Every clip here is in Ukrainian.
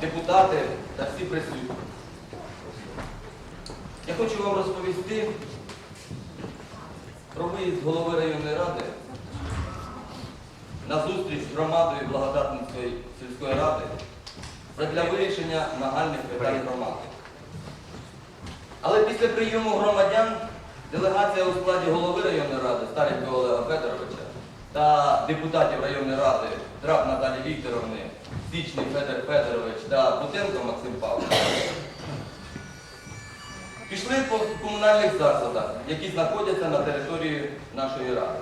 депутати та всі присутні. Я хочу вам розповісти про виїзд голови районної ради на зустріч з громадою Благодатницької сільської ради для вирішення нагальних питань громади. Але після прийому громадян делегація у складі голови районної ради Старенького та депутатів районної ради Драб Наталі Вікторовни, Січний Федор Федорович та Бутенко Максим Павлович пішли по комунальних закладах, які знаходяться на території нашої ради.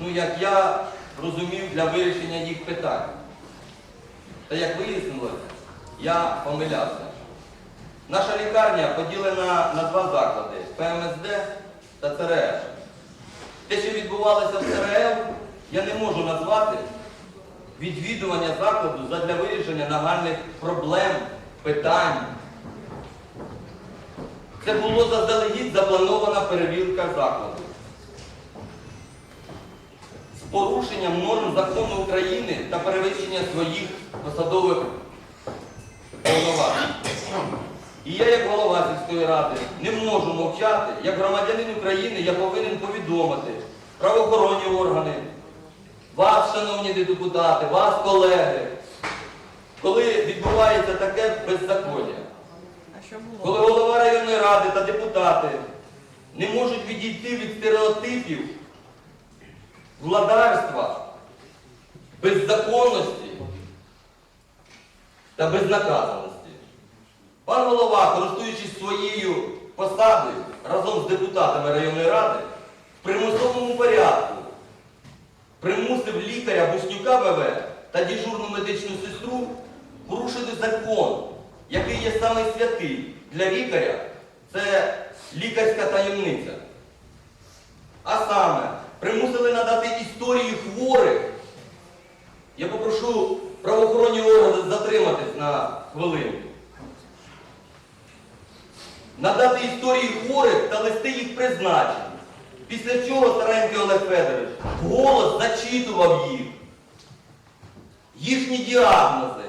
Ну, як я розумів, для вирішення їх питань. Та як вияснилось, я помилявся. Наша лікарня поділена на два заклади ПМСД та ЦРЛ. Те, що відбувалося в ЦРЛ, я не можу назвати відвідування закладу задля вирішення нагальних проблем, питань. Це було заздалегідь запланована перевірка закладу. З порушенням норм закону України та перевищення своїх посадових повноважень. І я, як голова сільської ради, не можу мовчати. Як громадянин України я повинен повідомити правоохоронні органи, вас, шановні депутати, вас, колеги, коли відбувається таке беззаконня. Коли голова районної ради та депутати не можуть відійти від стереотипів владарства, беззаконності та безнаказаності. Пан голова, користуючись своєю посадою разом з депутатами районної ради, в примусовому порядку примусив лікаря Буснюка ВВ та дежурну медичну сестру порушити закон, який є самий святий для лікаря, це лікарська таємниця. А саме, примусили надати історії хворих. Я попрошу правоохоронні органи затриматись на хвилину. Надати історії хворих та листи їх призначень. Після чого старенький Олег Федорович голос зачитував їх, їхні діагнози,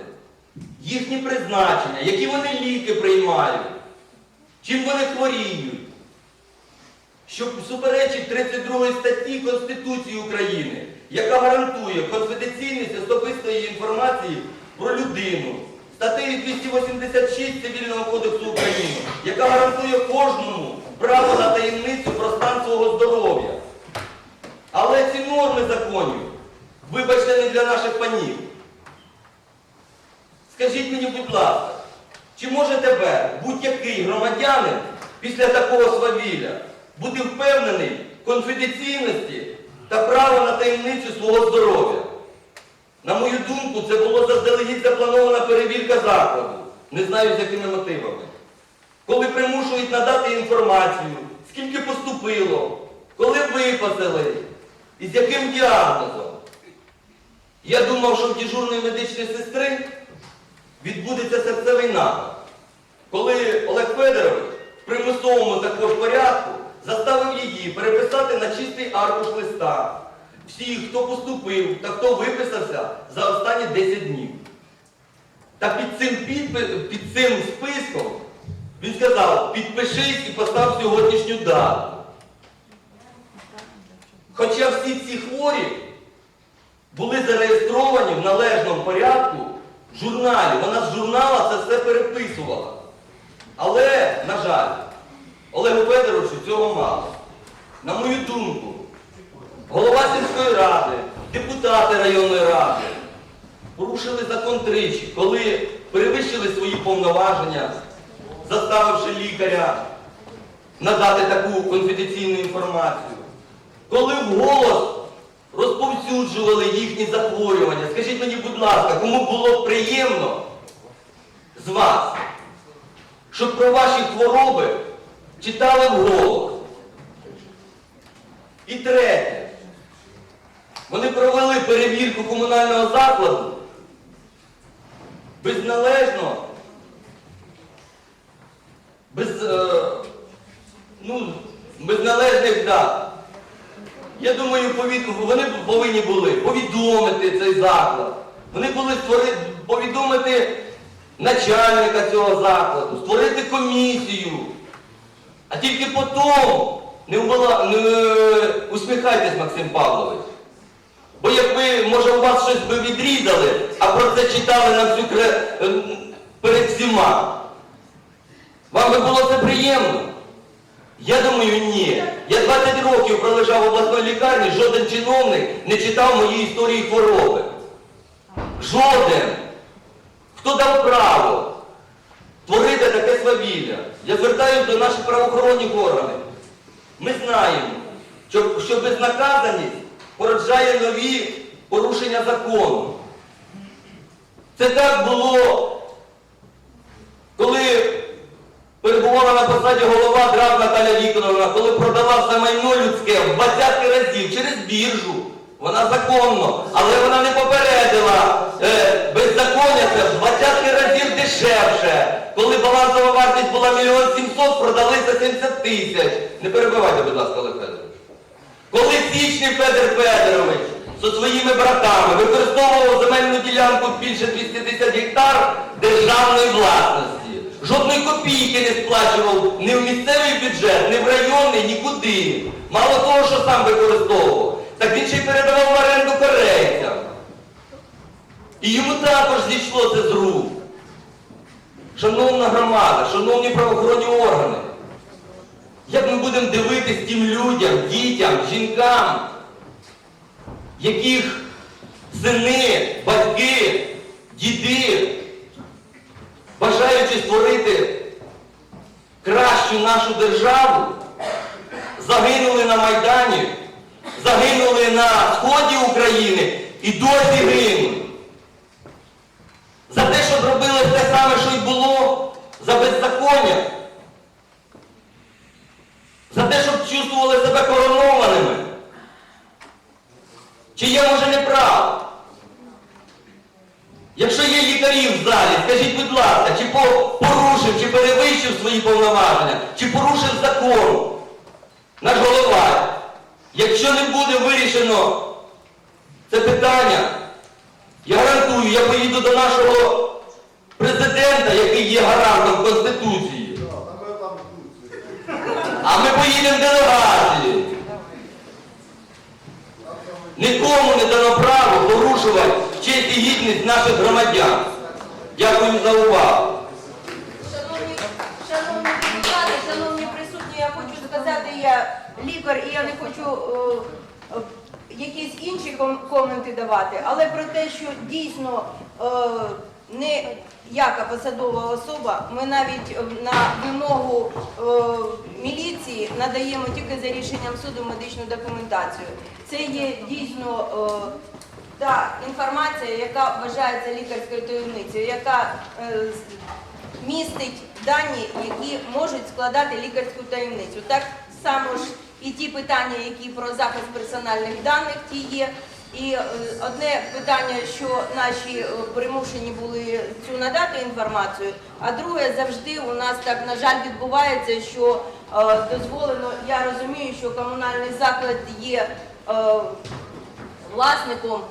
їхні призначення, які вони ліки приймають, чим вони хворіють, що суперечить 32 статті Конституції України, яка гарантує конфіденційність особистої інформації про людину, статтею 286 Цивільного кодексу України, яка гарантує кожному право на таємницю про стан свого здоров'я. Але ці норми законів, вибачте, не для наших панів. Скажіть мені, будь ласка, чи може тепер будь-який громадянин після такого свавілля бути впевнений в конфіденційності та право на таємницю свого здоров'я? На мою думку, це було заздалегідь запланована перевірка закладу. Не знаю, з якими мотивами. Коли примушують надати інформацію, скільки поступило, коли виписали і з яким діагнозом. Я думав, що в дежурної медичної сестри відбудеться серцевий напад, коли Олег Федорович в примусовому також порядку заставив її переписати на чистий аркуш листа всіх, хто поступив та хто виписався за останні 10 днів. Та під цим, підпи- під цим списком він сказав, підпишись і постав сьогоднішню дату. Хоча всі ці хворі були зареєстровані в належному порядку в журналі. Вона з журнала це все переписувала. Але, на жаль, Олегу Федоровичу цього мало. На мою думку, голова сільської ради, депутати районної ради порушили закон тричі, коли перевищили свої повноваження, заставивши лікаря надати таку конфіденційну інформацію. Коли вголос розповсюджували їхні захворювання. Скажіть мені, будь ласка, кому було приємно з вас, щоб про ваші хвороби читали вголос? І третє. Вони провели перевірку комунального закладу безналежно, без, е, ну, без належних дат. Я думаю, повід- вони повинні були повідомити цей заклад Вони були створити, повідомити начальника цього закладу, створити комісію. А тільки потім не, вбила, не усміхайтесь, Максим Павлович. Бо якби, може, у вас щось би відрізали, а про це читали на всю кре... е, перед всіма. Вам би було це приємно? Я думаю, ні. Я 20 років пролежав в обласній лікарні, жоден чиновник не читав мої історії хвороби. Жоден. Хто дав право творити таке свавілля? Я звертаюся до наших правоохоронних органів. Ми знаємо, що, що безнаказаність породжає нові порушення закону. Це так було, коли перебувала на посаді голова драв Наталя Вікторовна, коли продала все майно людське в 20 разів через біржу. Вона законно, але вона не попередила е, беззаконня це в 20 разів дешевше. Коли балансова вартість була мільйон сімсот, продали за 70 тисяч. Не перебивайте, будь ласка, Олег Федорович. Коли Січний Федір Федорович зі своїми братами використовував земельну ділянку більше 210 гектар державної власності, жодної копійки не сплачував ні в місцевий бюджет, ні в районний, нікуди. Мало того, що сам використовував, так він ще й передавав в оренду корейцям. І йому також зійшло це з рук. Шановна громада, шановні правоохоронні органи, як ми будемо дивитись тим людям, дітям, жінкам, яких сини, батьки, діди, бажаючи створити кращу нашу державу, загинули на Майдані, загинули на сході України і досі гинуть. За те, що зробили те саме, що й було, за беззаконня. За те, щоб чувствували себе коронованими. Чи я може не прав? Якщо є лікарі в залі, скажіть, будь ласка, чи порушив, чи перевищив свої повноваження, чи порушив закон наш голова. Якщо не буде вирішено це питання, я гарантую, я поїду до нашого президента, який є гарантом Конституції. А ми поїдемо в делегації. Нікому не дано право порушувати честь і гідність наших громадян. Дякую за увагу. Шановні, депутати, шановні присутні, я хочу сказати, я лікар і я не хочу е, е, якісь інші коменти давати, але про те, що дійсно е, не яка посадова особа, ми навіть е, на вимогу е, міліції надаємо тільки за рішенням суду медичну документацію. Це є дійсно. е, та інформація, яка вважається лікарською таємницею, яка е, містить дані, які можуть складати лікарську таємницю. Так само ж і ті питання, які про захист персональних даних, ті є. І е, одне питання, що наші е, примушені були цю надати інформацію, а друге завжди у нас так на жаль відбувається, що е, дозволено. Я розумію, що комунальний заклад є власником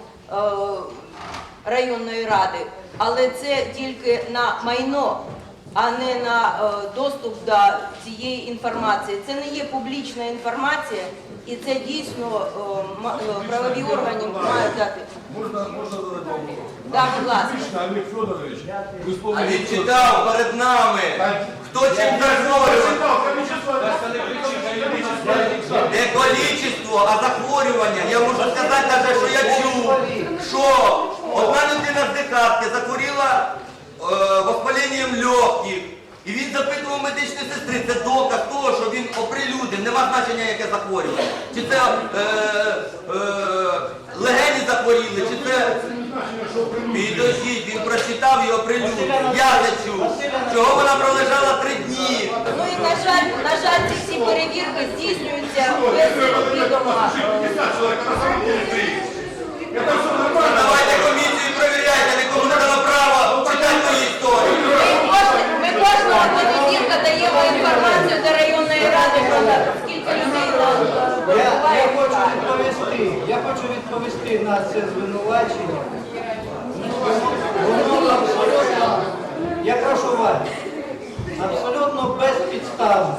районної ради, але це тільки на майно, а не на е, доступ до цієї інформації. Це не є публічна інформація, і це дійсно е, ма- е, правові органи мають дати. Можна, можна задати вопрос? Да, будь ласка. Олег Федорович, ви А він читав перед нами, хто чим захворював. Не количество, а захворювання. Я можу сказати навіть, що я чув, що одна людина з декатки захворіла воспаленням легких. І він запитував медичної сестри, це доказ того, що він оприлюднив, нема значення, яке захворювання. Чи це е, е, легені захворіли, чи це Підождіть, він прочитав і оприлюднив. Я не чув. Чого вона пролежала три дні? Ну і на жаль, на жаль, ці всі перевірки здійснюються без відома. Я, я хочу відповісти. Я хочу відповісти на це звинувачення. Воно абсолютно, я прошу вас, абсолютно безпідставно.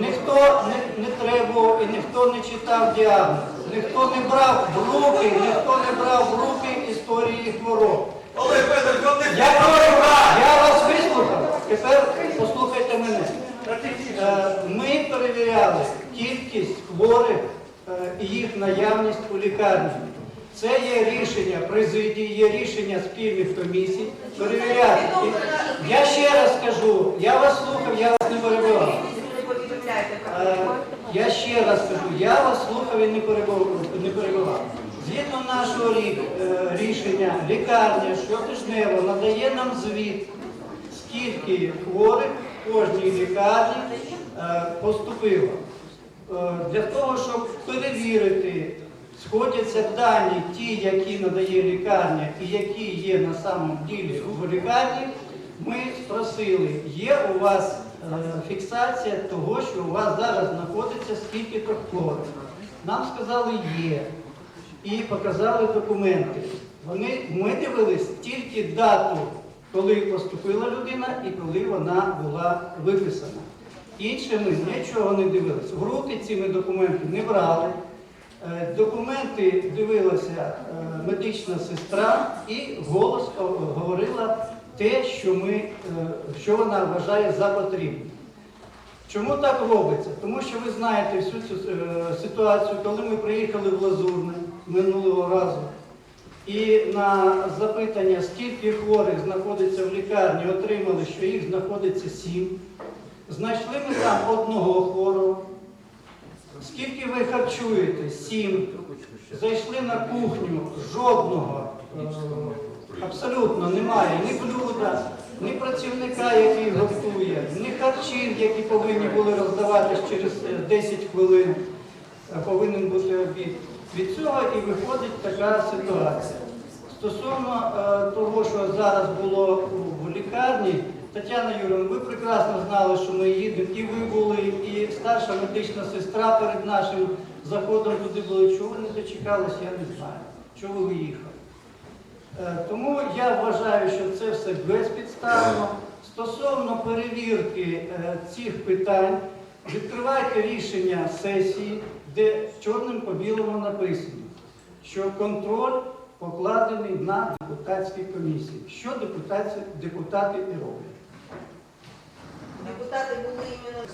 Ніхто не, не требував і ніхто не читав діагноз, ніхто не брав в руки, ніхто не брав в руки історії хвороб. Я, я вас вислухав. Тепер послухайте. Ми перевіряли кількість хворих е, і їх наявність у лікарні. Це є рішення президії, є рішення спільних комісій. Перевіряти. Я ще раз скажу, я вас слухав, я вас не перебивав. Е, Я ще раз кажу, я вас слухав і не перебивав. Згідно нашого е, рішення, лікарня щотижнево надає нам звіт, скільки хворих кожній лікарні е, поступило. Е, Для того, щоб перевірити, сходяться дані ті, які надає лікарня і які є на самом ділі в лікарні, ми спросили, є у вас е, фіксація того, що у вас зараз знаходиться скільки-то хворих. Нам сказали є. І показали документи. Вони, ми дивились тільки дату, коли поступила людина і коли вона була виписана. Інше ми нічого не дивились. В руки ці ми документи не брали. Е, Документи дивилася е, медична сестра і голос говорила те, що, ми, е, що вона вважає за потрібне. Чому так робиться? Тому що ви знаєте всю цю ситуацію, коли ми приїхали в Лазурне минулого разу, і на запитання, скільки хворих знаходиться в лікарні, отримали, що їх знаходиться сім. Знайшли ми там одного хворого. Скільки ви харчуєте? Сім. Зайшли на кухню, жодного. е, Абсолютно немає ні блюда, ні працівника, який готує, ні харчів, які повинні були роздаватись через е, 10 хвилин. Е, Повинен бути обід. Від цього і виходить така ситуація. Стосовно е, того, що зараз було в лікарні, Тетяна Юрівна, ви прекрасно знали, що ми їдемо, і ви були, і старша медична сестра перед нашим заходом туди були. Чого ви не дочекалися, я не знаю. Чого ви виїхали? Е, Тому я вважаю, що це все безпідставно. Стосовно перевірки е, цих питань, відкривайте рішення сесії, де чорним по білому написано, що контроль покладений на депутатські комісії. Що депутати, депутати і роблять. Депутати були іменно